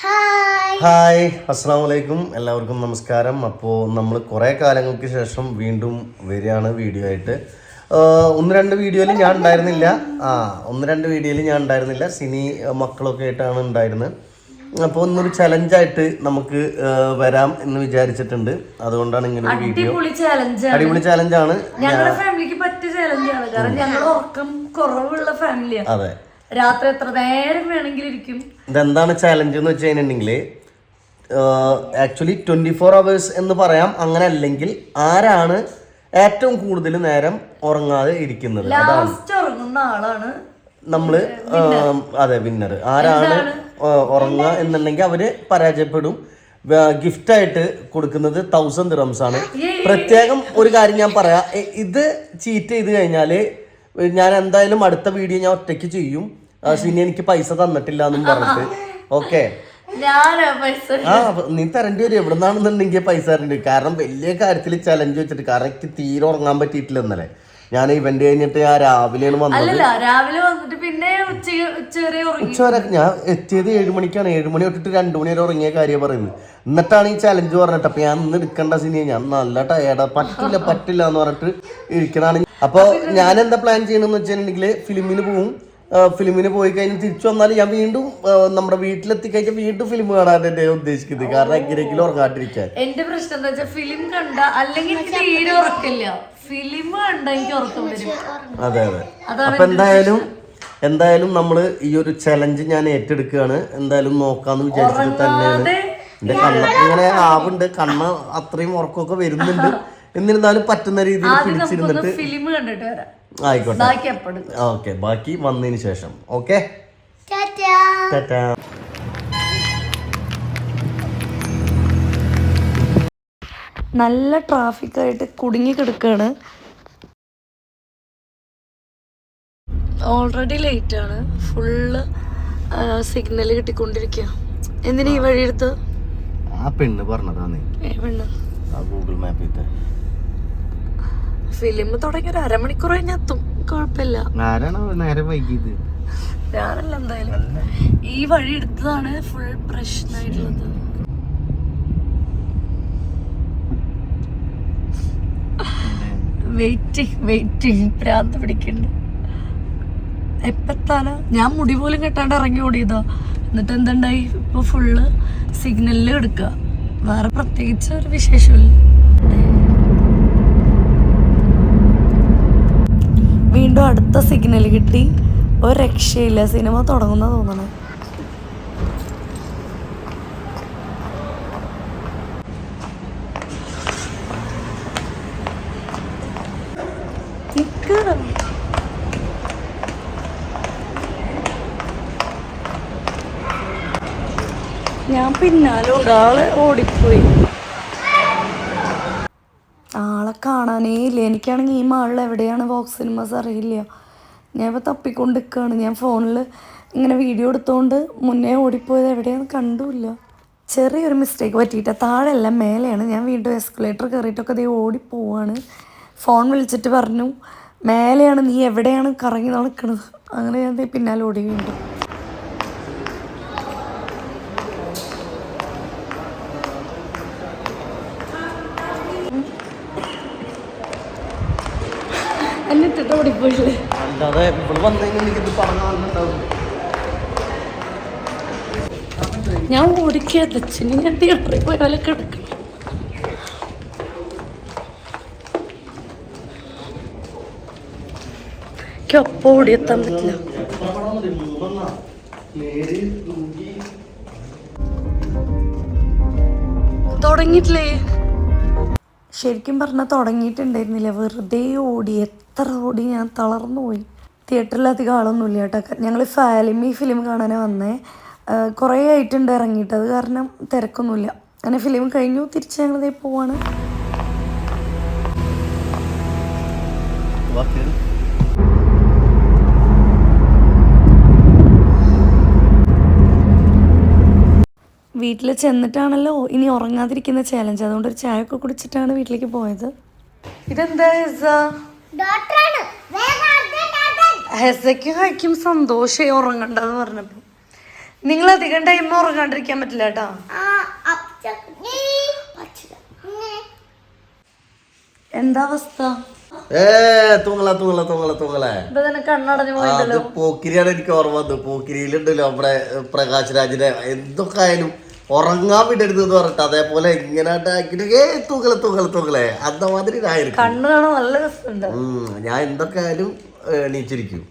Hi അസ്സാം വലൈക്കും എല്ലാവർക്കും നമസ്കാരം. അപ്പോൾ നമ്മൾ കുറേ കാലങ്ങൾക്ക് ശേഷം വീണ്ടും വരികയാണ് വീഡിയോ ആയിട്ട്. ഒന്ന് രണ്ട് വീഡിയോയിൽ ഞാൻ ഉണ്ടായിരുന്നില്ല. ആ ഒന്ന് രണ്ട് വീഡിയോയിൽ ഞാൻ ഉണ്ടായിരുന്നില്ല. സിനി മക്കളൊക്കെ ആയിട്ടാണ് ഉണ്ടായിരുന്നത്. അപ്പോൾ ഒന്നൊരു ചലഞ്ചായിട്ട് നമുക്ക് വരാം എന്ന് വിചാരിച്ചിട്ടുണ്ട്. അതുകൊണ്ടാണ് ഇങ്ങനെ ഒരു വീഡിയോ. അടിപൊളി ചലഞ്ചാണ് ഞങ്ങളുടെ ഫാമിലിക്ക് പറ്റിയ ചാലഞ്ചാണ് കാരണം ഞങ്ങൾ ഉറക്കം കുറവുള്ള ഫാമിലിയാണ് അതെ. രാത്രി എത്ര നേരം വേണമെങ്കിലും ഇരിക്കും ഇതെന്താണ് ചാലഞ്ച് എന്ന് വെച്ച് കഴിഞ്ഞിട്ടുണ്ടെങ്കിൽ ആക്ച്വലി ട്വന്റി ഫോർ അവേഴ്സ് എന്ന് പറയാം. അങ്ങനെ അല്ലെങ്കിൽ ആരാണ് ഏറ്റവും കൂടുതൽ നേരം ഉറങ്ങാതെ ഇരിക്കുന്നത്? ലാസ്റ്റ് ഉറങ്ങുന്ന ആളാണ് നമ്മൾ അതെ വിന്നർ ആരാണ് ഉറങ്ങുക എന്നുണ്ടെങ്കിൽ അവർ പരാജയപ്പെടും. ഗിഫ്റ്റ് ആയിട്ട് കൊടുക്കുന്നത് തൗസൻഡ് റംസ് ആണ്. പ്രത്യേകം ഒരു കാര്യം ഞാൻ പറയാം. ഇത് ചീറ്റ് ചെയ്ത് കഴിഞ്ഞാൽ ഞാൻ എന്തായാലും അടുത്ത വീഡിയോ ഞാൻ ഒറ്റയ്ക്ക് ചെയ്യും. പിന്നെ സിനി എനിക്ക് പൈസ തന്നിട്ടില്ല എന്നും പറഞ്ഞിട്ട്. ഓക്കെ? ആ നീ തരേണ്ടി വരും. എവിടെ നിന്നാണെന്നുണ്ടെങ്കിൽ പൈസ തരേണ്ടി വരും. കാരണം വലിയ കാര്യത്തിൽ ചലഞ്ച് വെച്ചിട്ട് കാരണം എനിക്ക് തീരെ ഉറങ്ങാൻ പറ്റിയിട്ടില്ല ഇന്നലെ. ഞാൻ ഇവന്റ് കഴിഞ്ഞിട്ട് ഞാൻ രാവിലെയാണ് വന്നത്. രാവിലെ വന്നിട്ട് പിന്നെ ഉച്ച വരെ ഞാൻ എത്തിയത് ഏഴ് മണിക്കാണ്. ഏഴ് മണി തൊട്ടിട്ട് രണ്ടു മണി വരെ ഉറങ്ങിയ കാര്യം പറയുന്നത്. എന്നിട്ടാണ് ഈ ചലഞ്ച് പറഞ്ഞിട്ട്. അപ്പൊ ഞാൻ ഇന്ന് എടുക്കേണ്ട സിനിമ. ഞാൻ നല്ല ടയേർഡാ പറ്റില്ല പറ്റില്ല എന്ന് പറഞ്ഞിട്ട് ഇരിക്കണാണ് അപ്പൊ ഞാൻ എന്താ പ്ലാൻ ചെയ്യണമെന്ന് വെച്ചിട്ടുണ്ടെങ്കിൽ ഫിലിമിന് പോവും. ഫിലിമിന് പോയി കഴിഞ്ഞ് തിരിച്ചു വന്നാൽ ഞാൻ വീണ്ടും നമ്മുടെ വീട്ടിലെത്തി കഴിഞ്ഞാൽ വീണ്ടും ഫിലിം കാണാൻ എന്നെ ഉദ്ദേശിക്കുന്നത്. കാരണം എങ്ങനെയെങ്കിലും ഉറങ്ങാണ്ടിരിക്കാൻ. എന്റെ പ്രശ്നം എന്താ വെച്ചാൽ ഫിലിം കണ്ട അല്ലെങ്കിൽ എനിക്ക് തീരെ ഉറക്കില്ല. ഫിലിം കണ്ട എനിക്ക് ഉറക്കം വരും. അതെ അതെ. അപ്പൊ എന്തായാലും എന്തായാലും നമ്മൾ ഈ ഒരു ചലഞ്ച് ഞാൻ ഏറ്റെടുക്കുകയാണ്. എന്തായാലും നോക്കാന്ന് വിചാരിച്ചത് തന്നെയാണ്. എന്റെ കണ്ണ ഇങ്ങനെ ആവുണ്ട് കണ്ണ അത്രയും ഉറക്കമൊക്കെ വരുന്നുണ്ട്. എന്നിരുന്നാലും പറ്റുന്ന രീതിയിൽ പിടിച്ചിരുന്നിട്ട് ഫിലിം കണ്ടിട്ട് വരാം. ആയിക്കോട്ടെ. ഓക്കെ ബാക്കി വന്നതിന് ശേഷം. ഓക്കെ? നല്ല ട്രാഫിക് ആയിട്ട് കുടുങ്ങി കിടക്കുകയാണ് ഓൾറെഡി ലേറ്റ് ആണ്. ഫുള്ള് സിഗ്നൽ കിട്ടിക്കൊണ്ടിരിക്കുക എന്തിനാ ഈ വഴി എടുത്ത് ആ പെണ്ണ് പറഞ്ഞതാണ് ഏ പെണ്ണ്. ആ ഗൂഗിൾ മാപ്പിൽ ഫിലിം തുടങ്ങി ഒരു അരമണിക്കൂർ കഴിഞ്ഞെത്തും കുഴപ്പമില്ല. ആരാണ് നേരെ വൈകിയത്? ഞാനല്ല എന്തായാലും. ഈ വഴി എടുത്തതാണ് ഫുൾ പ്രശ്നമായിട്ടുള്ളത്. വെയിറ്റിംഗ് വെയിറ്റിംഗ് ഭ്രാന്ത് പിടിക്കണ്ട്. എപ്പത്താല ഞാൻ മുടി പോലും കെട്ടാണ്ട് ഇറങ്ങി ഓടിയതാ. എന്നിട്ട് എന്തുണ്ടായി? ഇപ്പൊ ഫുള്ള് സിഗ്നലിൽ എടുക്കുക വേറെ പ്രത്യേകിച്ച് ഒരു വിശേഷമില്ല. വീണ്ടും അടുത്ത സിഗ്നൽ കിട്ടി. ഒരു രക്ഷയില്ല. സിനിമ തുടങ്ങുന്ന തോന്നണേ. ഞാൻ പിന്നാലെ ഒരാളെ ഓടിപ്പോയി. കാണാനേ ഇല്ല. എനിക്കാണെങ്കിൽ ഈ മാളിൽ എവിടെയാണ് വോക്സ് സിനിമാസ് അറിയില്ല. ഞാൻ ഇപ്പോൾ തപ്പിക്കൊണ്ട് നിൽക്കുകയാണ് ഞാൻ ഫോണിൽ ഇങ്ങനെ വീഡിയോ എടുത്തുകൊണ്ട് മുന്നേ ഓടിപ്പോയത് എവിടെയാണെന്ന് കണ്ടുമില്ല ചെറിയൊരു മിസ്റ്റേക്ക് പറ്റിയിട്ട് താഴെയല്ല മേലെയാണ്. ഞാൻ വീണ്ടും എസ്കലേറ്റർ കയറിയിട്ടൊക്കെ അതേ ഓടിപ്പോവാണ് ഫോൺ വിളിച്ചിട്ട് പറഞ്ഞു മേലെയാണ് നീ എവിടെയാണ് കറങ്ങി നടക്കുന്നത് അങ്ങനെ ഞാൻ ദേ പിന്നാലെ ഓടി വീണ്ടും. എന്നിട്ടിട്ട് ഓടിപ്പോയില്ലേ അല്ലാതെ ഇവിടെ ഞാൻ ഓടിക്കാത്ത അച്ഛന്. ഞാൻ തിയേറ്ററിൽ പോയാലും കിടക്കണം? എനിക്ക് ഒപ്പം ഓടിയെത്താൻ പറ്റില്ല. തുടങ്ങിയിട്ടില്ലേ? ശരിക്കും പറഞ്ഞാൽ തുടങ്ങിയിട്ടുണ്ടായിരുന്നില്ല. വെറുതെ ഓടി എത്ര ഓടി ഞാൻ തളർന്നു പോയി. തിയേറ്ററിൽ അധികം ആളൊന്നുമില്ല കേട്ടോ. ഞങ്ങൾ ഫാലിമി ഫിലിം കാണാനേ വന്നേ. കുറേ ആയിട്ടുണ്ട് ഇറങ്ങിയിട്ട്. അത് കാരണം തിരക്കൊന്നുമില്ല. അങ്ങനെ ഫിലിം കഴിഞ്ഞു. തിരിച്ച് ഞങ്ങളിതേ പോവാണ്. വീട്ടിൽ ചെന്നിട്ടാണല്ലോ ഇനി ഉറങ്ങാതിരിക്കുന്ന ചാലഞ്ച് അതുകൊണ്ട് ഒരു ചായ ഒക്കെ കുടിച്ചിട്ടാണ് വീട്ടിലേക്ക് പോയത്. ഇതെന്താ ഹെസയ്ക്ക് സന്തോഷമായി ഉറങ്ങണ്ടെന്ന് പറഞ്ഞപ്പോ. നിങ്ങൾ അധികം ടൈം ഉറങ്ങാണ്ടിരിക്കാൻ പറ്റില്ല കേട്ടോ. എന്താ അവസ്ഥ? പോക്കിരിയാണ് എനിക്ക് ഓർമ്മ വന്നത്. പോക്കിരിയിലുണ്ടല്ലോ നമ്മുടെ പ്രകാശ് രാജിനെ എന്തൊക്കെ ആയാലും. ഉറങ്ങാൻ വിടരുത് എന്ന് പറഞ്ഞിട്ട് അതേപോലെ ഇങ്ങനെ ഏ തൂങ്ങളെ തൂങ്ങളെ അന്ന മാതിരി കാണാൻ നല്ല രസമുണ്ട്. ഞാൻ എന്തൊക്കെ ആയാലും എണീച്ചിരിക്കും.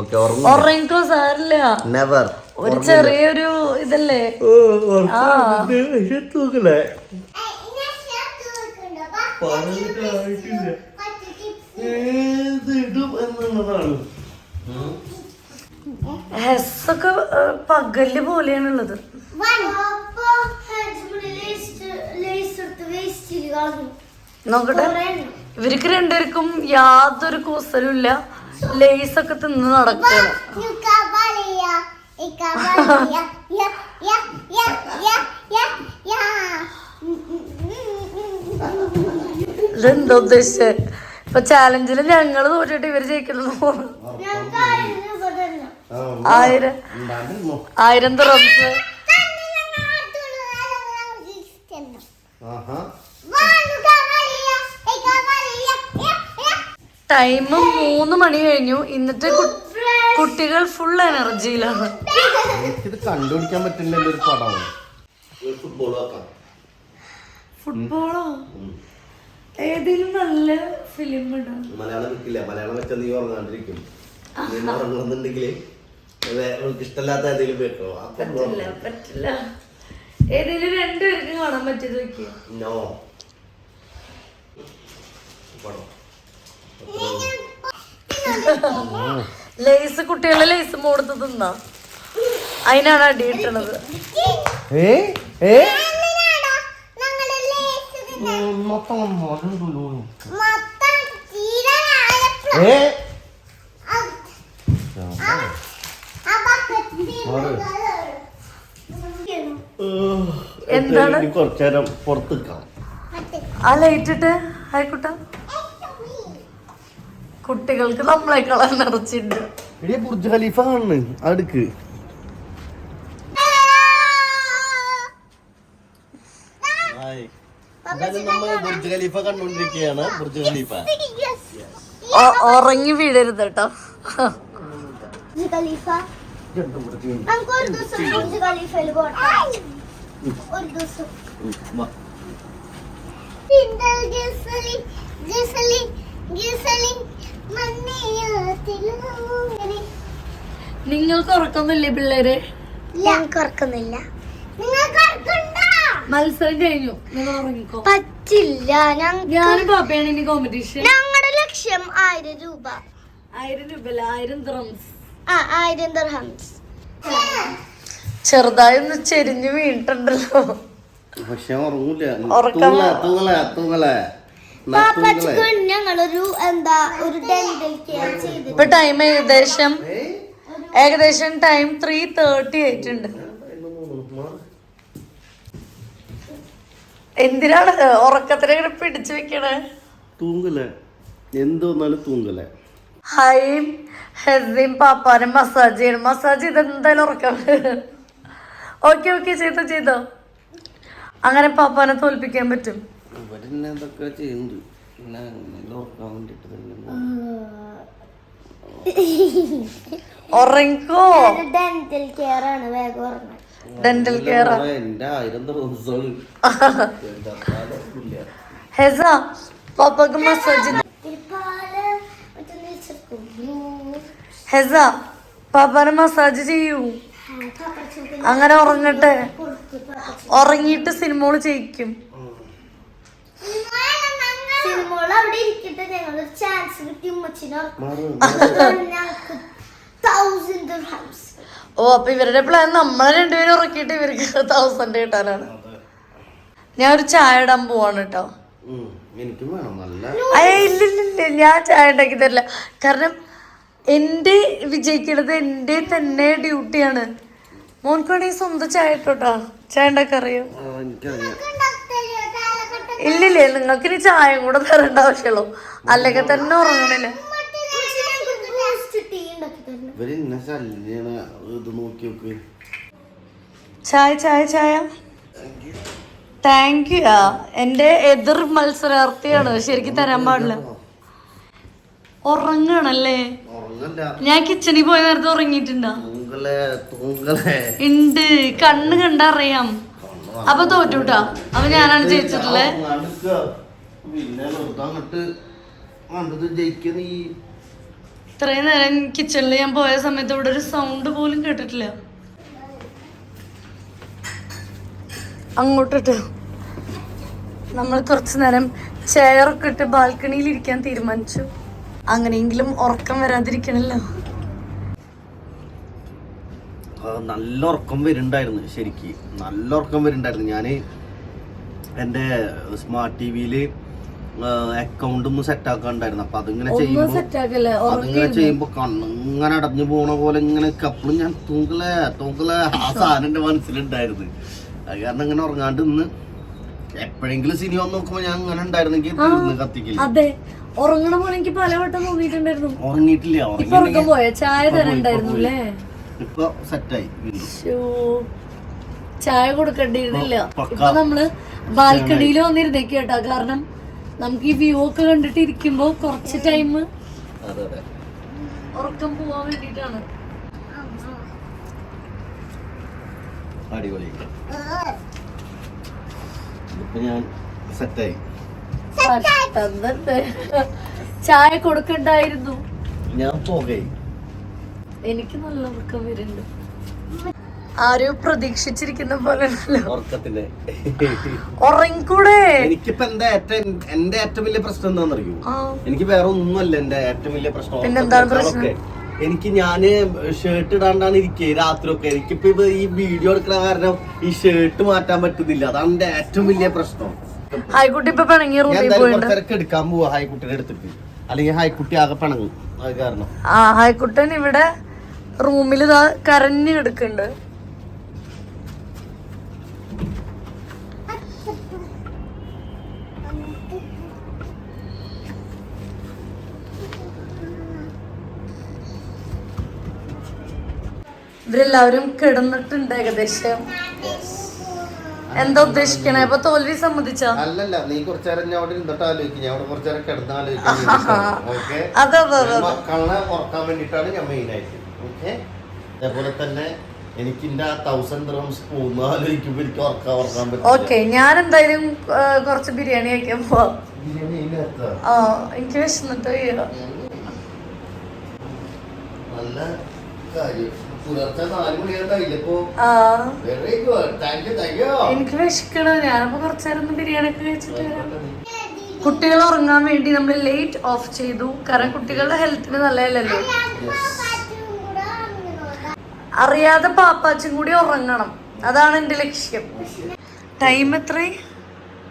ഓക്കെ ഉറങ്ങും ഉറങ്ങിക്കോ സാരില്ല. നെവർ ഒരു ചെറിയൊരു ഇതല്ലേ? ടിപ്സ് ഏതിടും എന്നുള്ളതാണ്. ഹെസ്സൊക്കെ പകൽ പോലെയാണുള്ളത്. നോക്കട്ടെ. ഇവർക്ക് രണ്ടുപേർക്കും യാതൊരു കൂസലും ഇല്ല. ലേസ് ഒക്കെ തിന്ന് ya. ഇതെന്താ ഉദ്ദേശിച്ചത് ഇപ്പൊ ചാലഞ്ചിൽ ഞങ്ങൾ തോറ്റിട്ട് ഇവർ ജയിക്കുന്നു ആയിരം. ആയിരം തുറന്ന്. ടൈം മൂന്ന് മണി കഴിഞ്ഞു. ഇന്നത്തെ കുട്ടികൾ ഫുൾ എനർജിയിലാണ് ഇത് കണ്ടുപിടിക്കാൻ പറ്റില്ല ഒരു പടമാണ് ഫുട്ബോളോ ഏതെങ്കിലും നല്ല ഫിലിം ഇടാം. മലയാളം വെക്കില്ല. മലയാളം വെച്ചാൽ നീ ഉറങ്ങാണ്ടിരിക്കും. നീ ഉറങ്ങുന്നുണ്ടെങ്കിൽ ഇഷ്ടമല്ലാത്ത ഏതെങ്കിലും വെക്കോ. പറ്റില്ല പറ്റില്ല. ഏതെങ്കിലും രണ്ടുപേർക്കും കാണാൻ പറ്റിയത് വെക്കുക നോ ലേസ് കുട്ടികളെ ലേസ് മോടുത്ത് തിന്നാ? അതിനാണ് അടി കിട്ടണത്. ഏ? മൊത്തം മൊത്തം തീരാനായപ്പോൾ ഏ ആ- ആ- ആ bucket തീർന്നു. എന്താണ്? കുറച്ചേരം പുറത്ത് ആ ലൈറ്റ് ഇട്ട് ആയിക്കോട്ടെ. കുട്ടികൾക്ക് നമ്മളെ നിറച്ചിണ്ട് എടിയ ബുർജ് ഖലീഫ കാണുന്നു അടുക്ക് ബുർജ് ഖലീഫ കണ്ടുകൊണ്ടിരിക്കുകയാണ് ബുർജ് ഖലീഫ. ഉറങ്ങി വീഴരുത് കേട്ടോ. Burj Khalifa. ഒരു ദിവസം. നിങ്ങൾക്ക് ഉറക്കൊന്നുമില്ലേ പിള്ളേരെ? ഞങ്ങൾക്ക് ഉറക്കുന്നില്ല മത്സരം കഴിഞ്ഞു. നിങ്ങൾ ഉറങ്ങിക്കോ. പറ്റില്ല. ഞാനും പാപ്പയാണ് ഇനി കോമ്പറ്റീഷൻ ഞങ്ങളുടെ ലക്ഷ്യം ആയിരം രൂപ. ആയിരം രൂപ ആയിരം ദ്രംസ് ആ ആയിരം ദർഹംസ് ചെറുതായി ഒന്ന് ചെരിഞ്ഞു വീണിട്ടുണ്ടല്ലോ. പക്ഷെ ഉറങ്ങൂല. ഞങ്ങളൊരു എന്താ ഒരു ഡെന്റൽ കെയർ ചെയ്തു ഇപ്പൊ ടൈം ഏകദേശം ഏകദേശം ടൈം ത്രീ തേർട്ടി ആയിട്ടുണ്ട്. എന്തിനാണ് ഉറക്കത്തിനെ ഇങ്ങനെ പിടിച്ചു വെക്കണേ? തൂങ്ങലേ. എന്തോന്നാലും തൂങ്ങലേ. ഹൈ ഹൈം ഹെസിം പാപ്പാനും മസാജ് ചെയ്യണം. മസാജ് ചെയ്ത് എന്തായാലും ഉറക്കം ഓക്കെ ഓക്കെ ചെയ്തോ ചെയ്തോ. അങ്ങനെ പാപ്പാനെ തോൽപ്പിക്കാൻ പറ്റും. ഇവരെന്നെ ചെയ്യുന്നുണ്ട്. പിന്നെ വേണ്ടിട്ട് തന്നെ ഡെന്റൽ കെയർ ആണ് വേഗം ഉറങ്ങാൻ ഡെന്റൽ കെയർ മോളെ, എന്റെ ആയിരം ദിവസമാണ്. ഹെസ പാപ്പക്ക് മസാജ് ഹെസ പാപ്പാനെ മസാജ് ചെയ്യൂ. അങ്ങനെ ഉറങ്ങട്ടെ. ഉറങ്ങിയിട്ട് സിനിമകൾ ചെയ്യിക്കും. ഓ അപ്പൊ ഇവരുടെ പ്ലാൻ നമ്മളെ രണ്ടുപേരും ഉറക്കിയിട്ട് ഇവർക്ക് തൗസൻഡ് കിട്ടാനാണ്. ഞാൻ ഒരു ചായ ഇടാൻ പോവാണ് കേട്ടോ അയ്യ ഇല്ല ഇല്ല ഇല്ല ഞാൻ ചായ ഉണ്ടാക്കി തരില്ല. കാരണം എന്റെ വിജയിക്കണത് എന്റെ തന്നെ ഡ്യൂട്ടിയാണ്. മോൻക്കാണെങ്കിൽ സ്വന്തം ചായ ഇട്ടോട്ടാ ചായ ഉണ്ടാക്കറിയോ ഇല്ലില്ലേ നിങ്ങൾക്ക് ഇനി ചായ കൂടെ തരേണ്ട ആവശ്യമുള്ളൂ. അല്ലെങ്കിൽ തന്നെ ഉറങ്ങണില്ല. ചായ ചായ ചായ. താങ്ക് യു ആ എന്റെ എതിർ മത്സരാർത്ഥിയാണ്. ശരിക്കും തരാൻ പാടില്ല. ഉറങ്ങണല്ലേ? ഞാൻ കിച്ചണിൽ പോയ നേരത്തെ ഉറങ്ങിയിട്ടുണ്ടോ? ഉണ്ട് കണ്ണ് കണ്ടറിയാം അപ്പൊ തോറ്റുട്ടാ? അപ്പൊ ഞാനാണ് ജയിച്ചിട്ടുള്ളേ? ഇത്രയും നേരം കിച്ചണിൽ ഞാൻ പോയ സമയത്ത് ഇവിടെ ഒരു സൗണ്ട് പോലും കേട്ടിട്ടില്ല. അങ്ങോട്ടിട്ട്. നമ്മൾ കുറച്ചു നേരം ചെയറൊക്കെ ഇട്ട് ബാൽക്കണിയിൽ ഇരിക്കാൻ തീരുമാനിച്ചു. അങ്ങനെയെങ്കിലും ഉറക്കം വരാതിരിക്കണല്ലോ. നല്ല ഉറക്കം വരുന്നുണ്ടായിരുന്നു ശരിക്ക്. നല്ല ഉറക്കം വരുന്നുണ്ടായിരുന്നു. ഞാൻ എന്റെ സ്മാർട്ട് ടി വിയിൽ അക്കൗണ്ട് ഒന്ന് സെറ്റ് ആക്കാണ്ടായിരുന്നു അപ്പൊ അതിങ്ങനെ ചെയ്യുമ്പോ അതിങ്ങനെ ചെയ്യുമ്പോ കണ്ണിങ്ങനെ അടഞ്ഞു പോണ പോലെ ഇങ്ങനെ കപ്പളും ഞാൻ തൂക്കലേ തൂക്കലേ ആ സാധനം എന്റെ മനസ്സിലുണ്ടായിരുന്നു. അത് കാരണം ഇങ്ങനെ ഉറങ്ങാണ്ട് ഇന്ന് എപ്പോഴെങ്കിലും സിനിമ നോക്കുമ്പോ ഞാൻ ഇങ്ങനെ ഉണ്ടായിരുന്നെങ്കിൽ തീർന്ന് കത്തിക്കില്ല ഉറങ്ങണ പോലെ എനിക്ക് പലവട്ടം തോന്നിയിട്ടുണ്ടായിരുന്നു. ഉറങ്ങിയിട്ടില്ല ഇപ്പൊ ഉറക്കം പോയ? ചായ തരണ്ടായിരുന്നു അല്ലേ? ഇപ്പൊ സെറ്റായി. ചായ കൊടുക്കേണ്ടിയിരുന്നില്ല. പക്ക. ഇപ്പൊ നമ്മൾ ബാൽക്കണിയിൽ വന്നിരുന്നേക്ക് കേട്ടോ. കാരണം നമുക്ക് ഈ വ്യൂ ഒക്കെ കണ്ടിട്ട് ഇരിക്കുമ്പോ കുറച്ച് ടൈം ഉറക്കം പോവാൻ വേണ്ടിട്ടാണ് അടിപൊളി. ഇപ്പൊ ഞാൻ സെറ്റായി. ചായ കൊടുക്കണ്ടായിരുന്നു. ഞാൻ പോകേ എനിക്ക് നല്ല ഉറക്കം വരുന്നുണ്ട്. ആരോ പ്രതീക്ഷിച്ചിരിക്കുന്ന പോലെ ഉറക്കത്തിന്റെ ഉറങ്ങിക്കൂടെ? എനിക്കിപ്പോ എന്താ ഏറ്റവും എന്റെ ഏറ്റവും വലിയ പ്രശ്നം എന്താണെന്നറിയോ? എനിക്ക് വേറെ ഒന്നുമല്ല എന്റെ ഏറ്റവും വലിയ പ്രശ്നം പിന്നെന്താണ് പ്രശ്നം? എനിക്ക് ഞാൻ ഷർട്ട് ഇടാണ്ടാണ് ഇരിക്കുക രാത്രി ഒക്കെ എനിക്കിപ്പോ ഈ വീഡിയോ എടുക്കുന്ന കാരണം ഈ ഷർട്ട് മാറ്റാൻ പറ്റുന്നില്ല. അതാണ് എന്റെ ഏറ്റവും വലിയ പ്രശ്നം. ആയിക്കോട്ടെ ഇപ്പൊ റൂമിൽ പോയിട്ടുണ്ട് എടുക്കാൻ പോവാ ഹായ്ക്കുട്ടിനെ എടുത്തിട്ട് അല്ലെങ്കിൽ ഹായ്ക്കുട്ടി ആകെ പിണങ്ങും. അത് കാരണം. ആ ആയിക്കുട്ടൻ ഇവിടെ റൂമിൽ ഇതാ കരഞ്ഞു കിടക്കുന്നുണ്ട് ഇവരെല്ലാവരും കിടന്നിട്ടുണ്ട് ഏകദേശം. എന്താ ഉദ്ദേശിക്കണേ? അപ്പൊ തോൽവി സമ്മതിച്ചോ അല്ലല്ല നീ കുറച്ചേരം ഞാൻ അവിടെ ഇരുന്നിട്ട് ആലോചിക്കും. ഞാൻ അവിടെ കിടന്ന് അതെ മക്കളെ ഉറക്കാൻ വേണ്ടിട്ടാണ് ഞാൻ മെയിൻ ആയിട്ട്. ഓക്കെ അതേപോലെ തന്നെ എനിക്ക് എന്റെ ആ തൗസൻഡ് ഡ്രംസ് പോകുന്ന ആലോചിക്കുമ്പോ എനിക്ക് ഉറക്കാൻ ഉറക്കാൻ പറ്റില്ല. ഓക്കെ ഞാൻ എന്തായാലും കുറച്ച് ബിരിയാണി കഴിക്കാൻ പോവാം. ബിരിയാണി? ആ എനിക്ക് വിശന്നിട്ട്. നല്ല കാര്യം. എനിക്ക് വിശക്കണ. ഞാനപ്പോ കുറച്ചേരം ബിരിയാണി ഒക്കെ കഴിച്ചിട്ട് വരാം. കുട്ടികൾ ഉറങ്ങാൻ വേണ്ടി നമ്മൾ ലേറ്റ് ഓഫ് ചെയ്തു. കാരണം കുട്ടികളുടെ ഹെൽത്തിന് നല്ലതല്ലല്ലോ. അറിയാതെ പാപ്പാച്ചും കൂടി ഉറങ്ങണം. അതാണ് എന്റെ ലക്ഷ്യം. ടൈം എത്ര?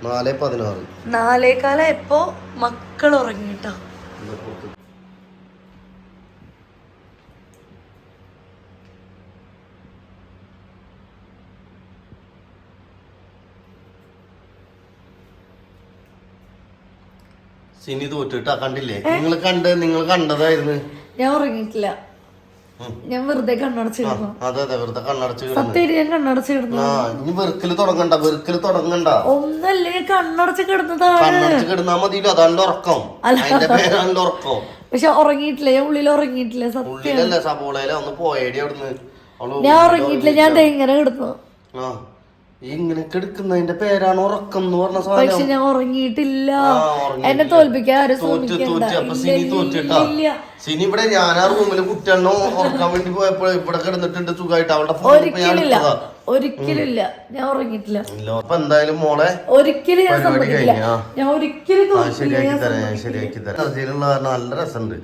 നാലേ പതിനാറ്. നാലേകാല എപ്പോ മക്കൾ ഉറങ്ങിട്ടോ. സിനി തോറ്റിട്ടാ കണ്ടില്ലേ? നിങ്ങൾ കണ്ട് നിങ്ങൾ കണ്ടതായിരുന്നു. ഞാൻ ഉറങ്ങിയിട്ടില്ല. ഞാൻ വെറുതെ കണ്ണടച്ചിരുന്നു അതെ അതെ വെറുതെ കണ്ണടച്ച് സത്യം ഞാൻ കണ്ണടച്ചിരുന്നു ആ ഇനി വെറുക്കൽ തുടങ്ങണ്ട വെറുക്കൽ തുടങ്ങണ്ട. ഒന്നല്ലേ കണ്ണടച്ച് കിടന്നതാണ്. കണ്ണടച്ച് കിടന്നാ മതിയില്ല അതാണ്ട് ഉറക്കം. അതിന്റെ പേരാണ്ട് ഉറക്കം. പക്ഷെ ഉറങ്ങിയിട്ടില്ല ഞാൻ ഉള്ളിൽ ഉറങ്ങിയിട്ടില്ല സത്യം. സബോളയില ഒന്ന് പോയേടി അവിടുന്ന്. ഞാൻ ഉറങ്ങിയിട്ടില്ല ഞാൻ ഇങ്ങനെ കിടന്നു. ആ. ഇങ്ങനെ കിടക്കുന്നതിന്റെ പേരാണ് ഉറക്കം എന്ന് പറഞ്ഞ സാധനം. പക്ഷെ ഞാൻ ഉറങ്ങിയിട്ടില്ല. എന്നെ തോൽപ്പിക്കാൻ ആരും സിനി ഇവിടെ ഞാൻ ആ റൂമിൽ കുട്ടിയെണ്ണോ ഉറക്കാൻ വേണ്ടി പോയപ്പോ ഇവിടെ കിടന്നിട്ടുണ്ട് സുഖമായിട്ട് അവളുടെ ഒരിക്കലില്ല. ഒരിക്കലില്ല. ഞാൻ ഉറങ്ങിയിട്ടില്ല. അപ്പൊ എന്തായാലും മോളെ ഒരിക്കലും ഞാൻ സമ്മതിക്കില്ല. ഞാൻ ഒരിക്കലും ശരിയാക്കി തരാം ശരിയാക്കി തരാം. നല്ല രസമുണ്ട്.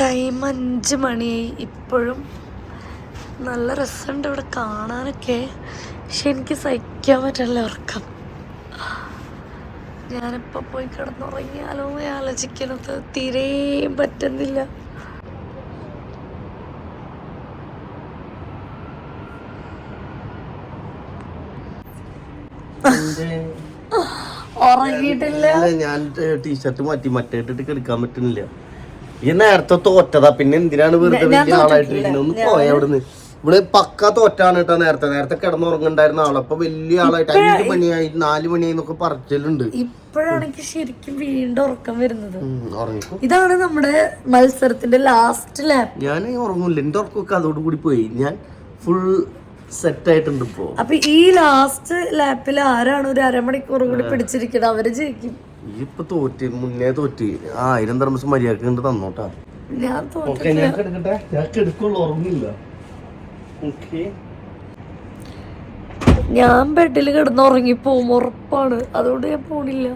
ടൈം അഞ്ച് മണിയായി ഇപ്പോഴും നല്ല രസമുണ്ട് ഇവിടെ കാണാനൊക്കെ. പക്ഷെ എനിക്ക് സഹിക്കാൻ പറ്റില്ല ഉറക്കം. ഞാനിപ്പോൾ പോയി കിടന്നുറങ്ങിയാലോ എന്ന് ആലോചിക്കുന്നത്. തീരെയും പറ്റുന്നില്ല. ഉറങ്ങിയിട്ടില്ല. ഞാൻ ടീഷർട്ട് മാറ്റി. മറ്റേ ഇട്ടിട്ട് കിടക്കാൻ പറ്റുന്നില്ല. ഈ നേരത്തെ തോറ്റതാ. പിന്നെ എന്തിനാണ് വെറുതെ വലിയ. ആളായിട്ടിരിക്കുന്നത് ഒന്ന് പോയ അവിടുന്ന്? ഇവിടെ പക്ക തോറ്റാണ് കേട്ടോ നേരത്തെ. നേരത്തെ കിടന്നുറങ്ങണ്ടായിരുന്ന ആളപ്പൊ വലിയ ആളായിട്ട് അഞ്ചു മണിയായി നാല് മണിയായി എന്നൊക്കെ പറച്ചിലുണ്ട്. ഇപ്പോഴാണ് എനിക്ക് ശരിക്കും വീണ്ടും ഉറക്കം വരുന്നത്. ഇതാണ് നമ്മുടെ മത്സരത്തിന്റെ ലാസ്റ്റ് ലാപ്പ് ഞാൻ ഉറങ്ങൂല. എന്റെ ഉറക്കമൊക്കെ അതോട് കൂടി പോയി. ഞാൻ ഫുൾ സെറ്റ് ആയിട്ടുണ്ട് ഇപ്പോ. അപ്പൊ ഈ ലാസ്റ്റ് ലാപ്പിൽ ആരാണ് ഒരു അരമണിക്കൂർ കൂടി പിടിച്ചിരിക്കുന്നത്? അവർ ജയിക്കും. ഈ ഇപ്പൊ തോറ്റ് മുന്നേ തോറ്റ്. ആയിരം തർമ്മസ് മര്യാദയ്ക്ക് കണ്ട് തന്നോട്ടാ. ഞാൻ തോറ്റ ഓക്കെ ഞാൻ കിടക്കട്ടെ ഞാൻ കിടക്കുള്ളൂ ഉറങ്ങില്ല. ഓക്കെ. ഞാൻ ബെഡിൽ കിടന്ന് ഉറങ്ങിപ്പോവും ഉറപ്പാണ്. അതുകൊണ്ട് ഞാൻ പോണില്ല.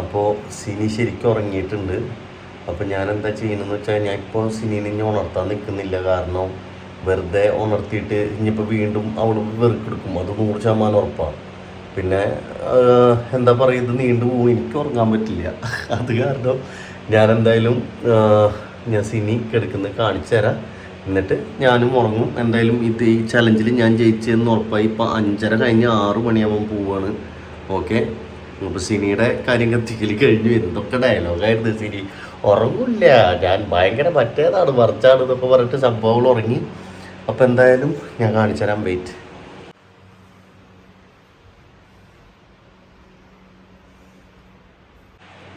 അപ്പോൾ സിനി ശരിക്കും ഉറങ്ങിയിട്ടുണ്ട്. അപ്പോൾ ഞാൻ എന്താ ചെയ്യണമെന്ന് വെച്ചാൽ ഞാൻ ഇപ്പോൾ സിനിനെ ഇനി ഉണർത്താൻ നിൽക്കുന്നില്ല കാരണം വെറുതെ ഉണർത്തിയിട്ട് ഇനിയിപ്പോൾ വീണ്ടും അവൾ വെറുക്കെടുക്കും. അത് നൂറ് ശതമാനം ഉറപ്പാണ്. പിന്നെ എന്താ പറയുക ഇത് നീണ്ടു പോകും. എനിക്ക് ഉറങ്ങാൻ പറ്റില്ല. അത് കാരണം ഞാൻ എന്തായാലും ഞാൻ സിനി കിടക്കുന്നത് കാണിച്ചു തരാം. എന്നിട്ട് ഞാനും ഉറങ്ങും. എന്തായാലും ഇത് ഈ ചലഞ്ചിൽ ഞാൻ ജയിച്ചതെന്ന് ഉറപ്പായി. ഇപ്പം അഞ്ചര കഴിഞ്ഞ് ആറ് മണിയാകുമ്പോൾ പോവാണ്. ഓക്കെ? അപ്പോൾ സിനിയുടെ കാര്യം കത്തിക്കൽ കഴിഞ്ഞു. എന്തൊക്കെ ഡയലോഗായിരുന്നു സിനി. ഉറങ്ങില്ല. ഞാൻ ഭയങ്കര മറ്റേതാണ് മറിച്ചാണ് എന്നൊക്കെ പറഞ്ഞിട്ട് സംഭവങ്ങൾ ഉറങ്ങി. അപ്പോൾ എന്തായാലും ഞാൻ കാണിച്ചു തരാം. വെയിറ്റ്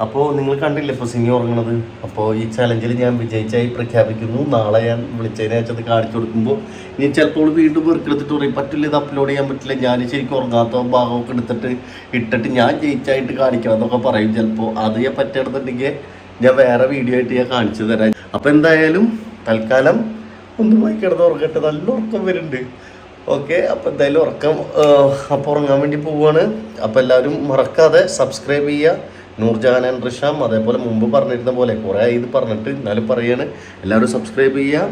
അപ്പോൾ നിങ്ങൾ കണ്ടില്ല ഇപ്പോൾ സിനി ഉറങ്ങണത്? അപ്പോൾ ഈ ചലഞ്ചിൽ ഞാൻ വിജയിച്ചായി പ്രഖ്യാപിക്കുന്നു. നാളെ ഞാൻ വിളിച്ചതിനെ വെച്ചത് കാണിച്ചു കൊടുക്കുമ്പോൾ ഇനി ചിലപ്പോൾ വീണ്ടും വെറുക്കെടുത്തിട്ട് പറയും പറ്റില്ല ഇത് അപ്ലോഡ് ചെയ്യാൻ പറ്റില്ല. ഞാൻ ശരിക്കും ഉറങ്ങാത്ത ഭാഗമൊക്കെ എടുത്തിട്ട് ഇട്ടിട്ട് ഞാൻ ജയിച്ചായിട്ട് കാണിക്കണം എന്നൊക്കെ പറയും ചിലപ്പോൾ അത് ഞാൻ പറ്റണമെന്നുണ്ടെങ്കിൽ ഞാൻ വേറെ വീഡിയോ ആയിട്ട് ഞാൻ കാണിച്ചു തരാം. അപ്പോൾ എന്തായാലും തൽക്കാലം ഒന്ന് പോയി കിടന്ന് ഉറങ്ങട്ടെ. നല്ല ഉറക്കം വരുന്നുണ്ട്. ഓക്കെ അപ്പോൾ എന്തായാലും ഉറക്കം അപ്പോൾ ഉറങ്ങാൻ വേണ്ടി പോവുകയാണ് അപ്പോൾ എല്ലാവരും മറക്കാതെ സബ്സ്ക്രൈബ് ചെയ്യുക. നൂർജഹാൻ ആൻഡ് റിഷാം അതേപോലെ മുമ്പ് പറഞ്ഞിരുന്ന പോലെ കുറേ ഇത് പറഞ്ഞിട്ട് എന്നാലും പറയാണ്. എല്ലാവരും സബ്സ്ക്രൈബ് ചെയ്യുക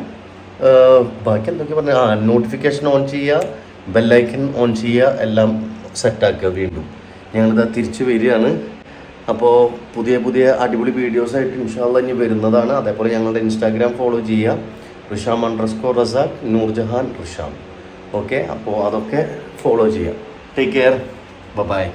ബാക്കി എന്തൊക്കെ പറഞ്ഞു ആ നോട്ടിഫിക്കേഷൻ ഓൺ ചെയ്യുക ബെല്ലൈക്കൻ ഓൺ ചെയ്യുക എല്ലാം സെറ്റാക്കുക വീണ്ടും. ഞങ്ങളിത് തിരിച്ചു വരികയാണ്. അപ്പോൾ പുതിയ പുതിയ അടിപൊളി വീഡിയോസായിട്ട് ഇൻഷാല്ല ഇനി വരുന്നതാണ്. അതേപോലെ ഞങ്ങളുടെ ഇൻസ്റ്റാഗ്രാം ഫോളോ ചെയ്യുക റിഷാം അണ്ടർസ്കോർ റസാഖ് നൂർജഹാൻ റിഷാം. ഓക്കെ അപ്പോൾ അതൊക്കെ ഫോളോ ചെയ്യാം. Take care bye